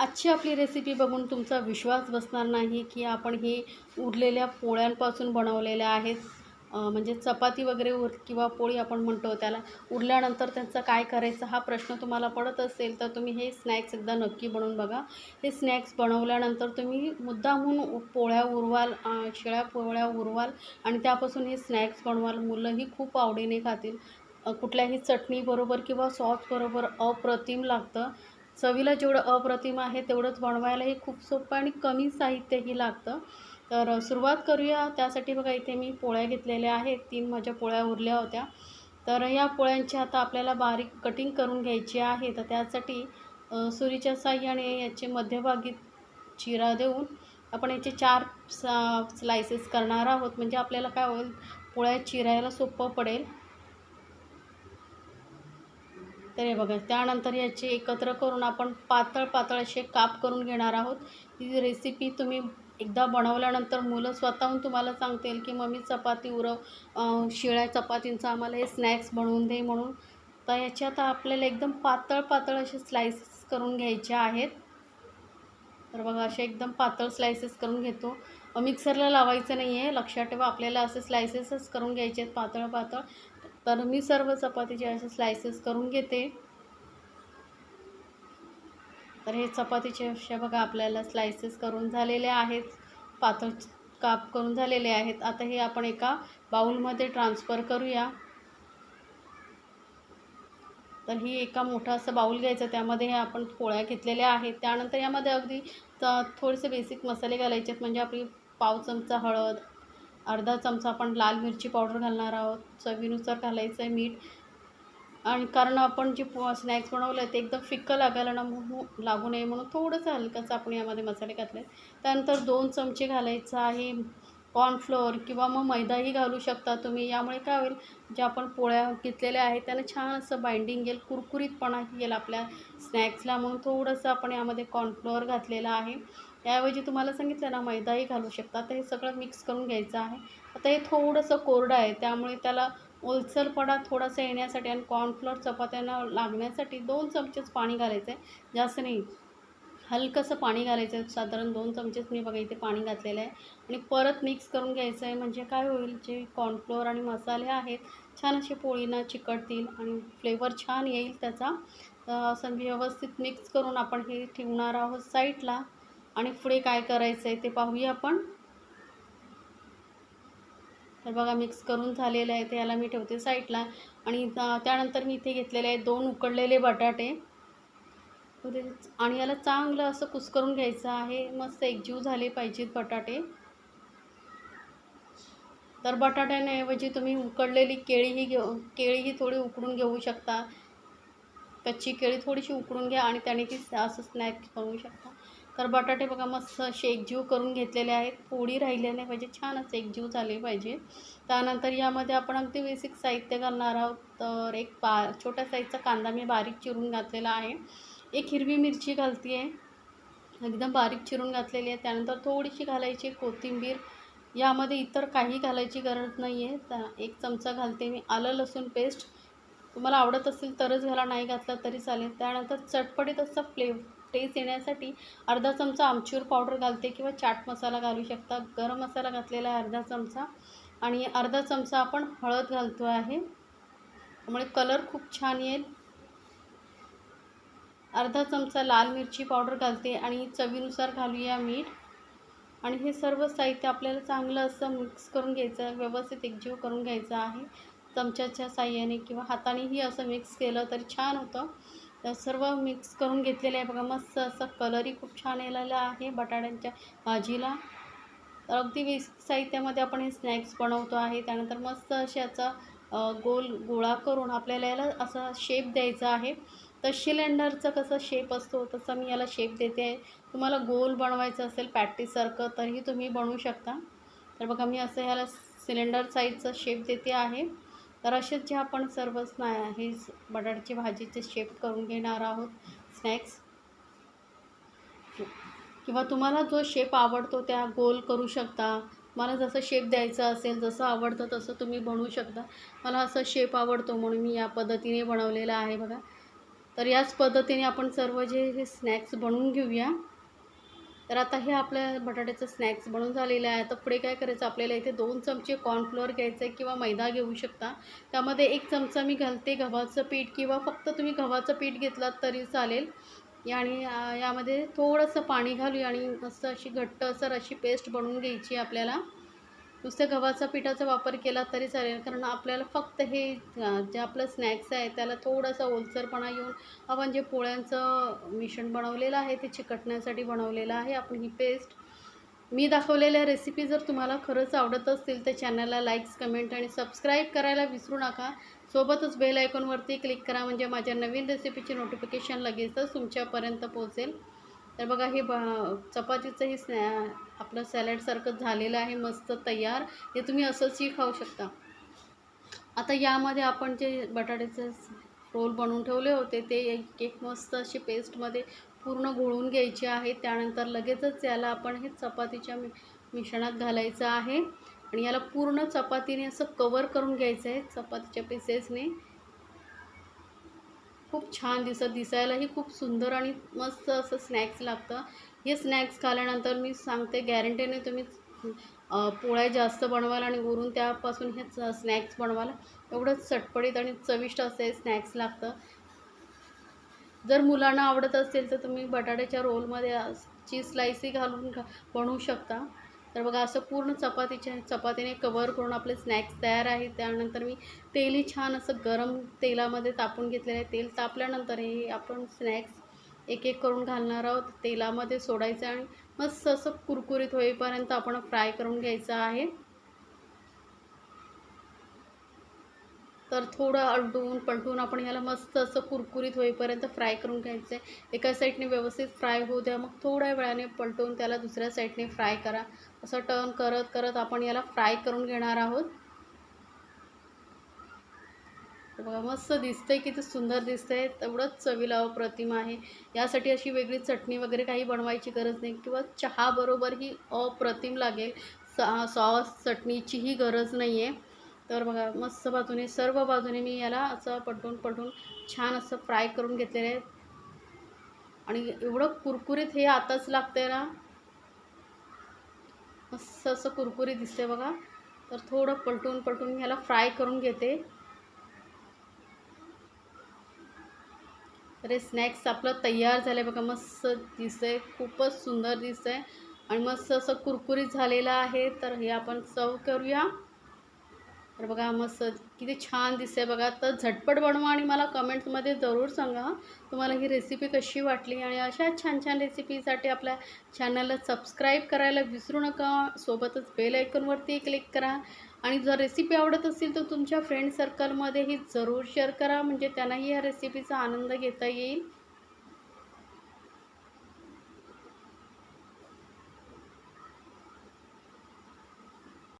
आजची आपली रेसिपी बघून तुमचा विश्वास बसणार नाही की आपण हे उरलेल्या पोळ्यांपासून बनवलेल्या आहेत. म्हणजे चपाती वगैरे उर किंवा पोळी आपण म्हणतो त्याला. उरल्यानंतर त्यांचा काय करायचं हा प्रश्न तुम्हाला पडत असेल तर तुम्ही हे स्नॅक्स एकदा नक्की बनवून बघा. हे स्नॅक्स बनवल्यानंतर तुम्ही मुद्दामहून पोळ्या उरवाल शिळ्या पोळ्या उरवाल आणि त्यापासून हे स्नॅक्स बनवाल. मुलंही खूप आवडीने खातील. कुठल्याही चटणीबरोबर किंवा सॉसबरोबर अप्रतिम लागतं. चवीला जेवढं अप्रतिम आहे तेवढंच बनवायलाही खूप सोपं आणि कमी साहित्यही लागतं. तर सुरुवात करूया. त्यासाठी बघा इथे मी पोळ्या घेतलेल्या आहेत. तीन माझ्या पोळ्या उरल्या होत्या. तर या पोळ्यांची आता आपल्याला बारीक कटिंग करून घ्यायची आहे. तर त्यासाठी सुरीच्या साह्याने याचे मध्यभागी चिरा देऊन आपण याचे चार सा स्लायसेस करणार आहोत. म्हणजे आपल्याला काय होईल पोळ्या चिरायला सोपं पडेल. तर हे बघा त्यानंतर याचे एकत्र करून आपण पातळ पातळ असे काप करून घेणार आहोत. ही रेसिपी तुम्ही एकदा बनवल्यानंतर मुलं स्वतःहून तुम्हाला सांगतील की मम्मी चपाती उरव शिळ्या चपातींचं आम्हाला हे स्नॅक्स बनवून दे म्हणून. तर याचे आता आपल्याला एकदम पातळ पातळ असे स्लायसेस करून घ्यायचे आहेत. तर बघा असे एकदम पातळ स्लायसेस करून घेतो. मिक्सरला लावायचं नाही आहे लक्षात ठेवा आपल्याला असे स्लायसेसच करून घ्यायचे आहेत पातळ पातळ. तर मी सर्व चपातीचे असे स्लायसेस करून घेते. तर हे चपातीचे असे बघा आपल्याला स्लायसेस करून झालेले आहेत. पातळ काप करून झालेले आहेत. आता हे आपण एका बाऊलमध्ये ट्रान्सफर करूया. तर ही एका मोठा असं बाऊल घ्यायचं. त्यामध्ये हे आपण पोळ्या घेतलेल्या आहेत. त्यानंतर यामध्ये अगदी थोडेसे बेसिक मसाले घालायचे आहेत. म्हणजे आपली पाव चमचा हळद अर्धा चमचा आपण लाल मिरची पावडर घालणार आहोत. चवीनुसार घालायचं आहे मीठ. आणि कारण आपण जे स्नॅक्स बनवलं आहे ते एकदम फिक्कं लागायला ना म्हणून लागू नये म्हणून थोडंसं हलकंसं आपण यामध्ये मसाले घातले त्यानंतर दोन चमचे घालायचं आहे कॉर्नफ्लोअर किंवा मग मैदाही घालू शकता तुम्ही. यामुळे काय होईल ज्या आपण पोळ्या घेतलेल्या आहेत त्याला छान असं बाइंडिंग येईल कुरकुरीतपणा येईल आपल्या स्नॅक्सला म्हणून थोडंसं आपण यामध्ये कॉर्नफ्लोअर घातलेलं आहे. त्याऐवजी तुम्हाला सांगितलं ना मैदाही घालू शकता. तर हे सगळं मिक्स करून घ्यायचं आहे. आता हे थोडंसं कोरडं आहे त्यामुळे त्याला ओलसरपणा थोडासा येण्यासाठी आणि कॉर्नफ्लोअर चपात्यांना लागण्यासाठी दोन चमचेच पाणी घालायचं आहे जास्त नाही हलकंसं पाणी घालायचं आहे साधारण दोन चमचेच मी बघा इथे पाणी घातलेलं आहे. आणि परत मिक्स करून घ्यायचं आहे म्हणजे काय होईल जे कॉर्नफ्लोअर आणि मसाले आहेत छान असे पोळीना चिकटतील आणि फ्लेवर छान येईल त्याचा. असं व्यवस्थित मिक्स करून आपण हे ठेवणार आहोत साईडला आणि पुढे काय करायचं आहे ते पाहूया आपण. तर बघा मिक्स करून झालेलं आहे ते. याला मी ठेवते साईडला. आणि त्यानंतर मी इथे घेतलेले आहे दोन उकडलेले बटाटे. आणि याला चांगलं असं कुस्करून घ्यायचं आहे. मस्त एकजीव झाले पाहिजेत बटाटे. तर बटाट्याऐवजी तुम्ही उकडलेली केळीही घेऊ केळीही थोडी उकडून घेऊ शकता. कच्ची केळी थोडीशी उकडून घ्या आणि त्याने ती असं स्नॅक्स बनवू शकता. तर बटाटे बघा मस्त असे एकजीव करून घेतलेले आहेत. पोळी राहिल्या नाही पाहिजे छानच एकजीव झाले पाहिजे. त्यानंतर यामध्ये आपण अगदी बेसिक साहित्य घालणार आहोत. तर एक बा छोट्या साईजचा कांदा मी बारीक चिरून घातलेला आहे. एक हिरवी मिरची घालते आहे एकदम बारीक चिरून घातलेली आहे. त्यानंतर थोडीशी घालायची कोथिंबीर. यामध्ये इतर काही घालायची गरज नाही आहे तर एक चमचा घालते मी. आलं लसूण पेस्ट तुम्हाला आवडत असेल तरच घाला नाही घातला तरी चालेल. त्यानंतर चटपटीत असा फ्लेव टेस्ट येण्यासाठी अर्धा चमचा आमचूर पावडर घालते किंवा चाट मसाला घालू शकता. गरम मसाला घातलेला आहे अर्धा चमचा. आणि अर्धा चमचा आपण हळद घालतो आहे. त्यामुळे कलर खूप छान येईल. अर्धा चमचा लाल मिरची पावडर घालते आणि चवीनुसार घालूया मीठ. आणि हे सर्व साहित्य आपल्याला चांगलं असं मिक्स करून घ्यायचं आहे. व्यवस्थित एकजीव करून घ्यायचं आहे. चमच्याच्या साह्याने किंवा हातानेही असं मिक्स केलं तरी छान होतं. तर सर्व मिक्स करून घेतलेलं आहे. बघा मस्त असं कलरही खूप छान येलेला आहे बटाट्यांच्या भाजीला. तर अगदी बेसिक साहित्यामध्ये आपण हे स्नॅक्स बनवतो आहे. त्यानंतर मस्त असे याचा गोल गोळा करून आपल्याला याला असा शेप द्यायचा आहे. तर सिलेंडरचं कसा शेप असतो तसं मी याला शेप देते. आहे तुम्हाला गोल बनवायचं असेल पॅटीसारखं तरीही तुम्ही बनवू शकता. तर बघा मी असं ह्याला सिलेंडर साईजचा शेप देते आहे. तर असेच जे आपण सर्व स्ना हे बटाट्याची भाजीचे शेप करून घेणार आहोत. स्नॅक्स किंवा तुम्हाला जो शेप आवडतो त्या गोल करू शकता. मला जसं शेप द्यायचा असेल जसं आवडतं तसं तुम्ही बनवू शकता. मला असं शेप आवडतो म्हणून मी या पद्धतीने बनवलेलं आहे बघा. तर याच पद्धतीने आपण सर्व जे हे स्नॅक्स बनवून घेऊया. तर आता हे आपल्या बटाट्याचं स्नॅक्स बनून झालेलं आहे. आता पुढे काय करायचं? आपल्याला इथे दोन चमचे कॉर्नफ्लोअर घ्यायचं आहे किंवा मैदा घेऊ शकता. त्यामध्ये एक चमचा मी घालते गव्हाचं पीठ किंवा फक्त तुम्ही गव्हाचं पीठ घेतलात तरी चालेल. आणि यामध्ये थोडंसं पाणी घालूया आणि मस्त अशी घट्ट असर अशी पेस्ट बनवून घ्यायची आपल्याला. नुसत्या गव्हाचा पिठाचा वापर केला तरी चालेल कारण आपल्याला फक्त हे जे आपलं स्नॅक्स आहे त्याला थोडासा ओलसरपणा येऊन आपण जे पोळ्यांचं मिश्रण बनवलेलं आहे ते चिकटण्यासाठी बनवलेलं आहे. आपण ही पेस्ट मी दाखवलेल्या रेसिपी जर तुम्हाला खरंच आवडत असतील तर चॅनलला लाईक्स कमेंट आणि सबस्क्राईब करायला विसरू नका. सोबतच बेल आयकॉनवरती क्लिक करा म्हणजे माझ्या नवीन रेसिपीची नोटिफिकेशन लगेचच तुमच्यापर्यंत पोहोचेल. तर बघा हे ब चपातीचं हे स्नॅ आपलं सॅलडसारखं झालेलं आहे मस्त तयार. हे तुम्ही असंचही खाऊ शकता. आता यामध्ये आपण जे बटाट्याचे रोल बनवून ठेवले होते ते एक एक मस्त अशी पेस्टमध्ये पूर्ण घोळून घ्यायचे आहे त्यानंतर लगेचच याला आपण हे चपातीच्या मि मिश्रणात घालायचं आहे. आणि याला पूर्ण चपातीने असं कवर करून घ्यायचं आहे चपातीच्या पिसेसने खूप छान दिसत दिसायलाही खूप सुंदर आणि मस्त असं स्नॅक्स लागतं. हे स्नॅक्स खाल्यानंतर मी सांगते गॅरंटीने तुम्ही पोळ्या जास्त बनवाल आणि वरून त्यापासून हे स्नॅक्स बनवाल. एवढं चटपटीत आणि चविष्ट असं हे स्नॅक्स लागतं. जर मुलांना आवडत असेल तर तुम्ही बटाट्याच्या रोलमध्ये ची स्लाईसही घालून बनवू शकता. तर बघा असं पूर्ण चपातीच्या चपातीने कवर करून आपले स्नॅक्स तयार आहेत. त्यानंतर मी तेलही छान असं गरम तेलामध्ये तापून घेतलेलं आहे. तेल तापल्यानंतर हे आपण स्नॅक्स एक एक करून घालणार आहोत. तेलामध्ये सोडायचं आणि मस्त असं कुरकुरीत होईपर्यंत आपण फ्राय करून घ्यायचं आहे. तर थोडं अलटून पलटून आपण ह्याला मस्त असं कुरकुरीत होईपर्यंत फ्राय करून घ्यायचं. आहे एका साईडने व्यवस्थित फ्राय होऊ द्या. मग थोड्या वेळाने पलटून त्याला दुसऱ्या साईडने फ्राय करा. असं टर्न करत करत आपण याला फ्राय करून घेणार आहोत. बघा मस्त दिसतंय किती सुंदर दिसतंय. तेवढंच चवीला अप्रतिम आहे. यासाठी अशी वेगळी चटणी वगैरे काही बनवायची गरज नाही किंवा चहाबरोबर ही अप्रतिम लागेल. सॉस चटणीचीही गरज नाही आहे तर बघा मस्त बाजूने सर्व बाजूने मी याला असं पलटून पलटून छान असं फ्राय करून घेतलेलं आहे. आणि एवढं कुरकुरीत हे आताच लागतंय ना. मस्त असं कुरकुरीत दिसते बघा. तर थोडं पलटून पलटून ह्याला फ्राय करून घेते. अरे स्नॅक्स आपलं तयार झालं आहे बघा. मस्त दिसतंय खूपच सुंदर दिसतंय. आणि मस्त असं कुरकुरीत झालेलं आहे. तर हे आपण सर्व करूया. तर बघा मस्त किती छान दिसते बघा. तर झटपट बनवा आणि मला कमेंट्समध्ये जरूर सांगा तुम्हाला ही रेसिपी कशी वाटली आणि अशा छान छान रेसिपीसाठी आपल्या चॅनलला सबस्क्राईब करायला विसरू नका. सोबतच बेल आयकॉनवरती क्लिक करा. आणि जर रेसिपी आवडत असेल तर तुमच्या फ्रेंड सर्कलमध्येही जरूर शेअर करा. म्हणजे त्यांनाही या रेसिपीचा आनंद घेता येईल.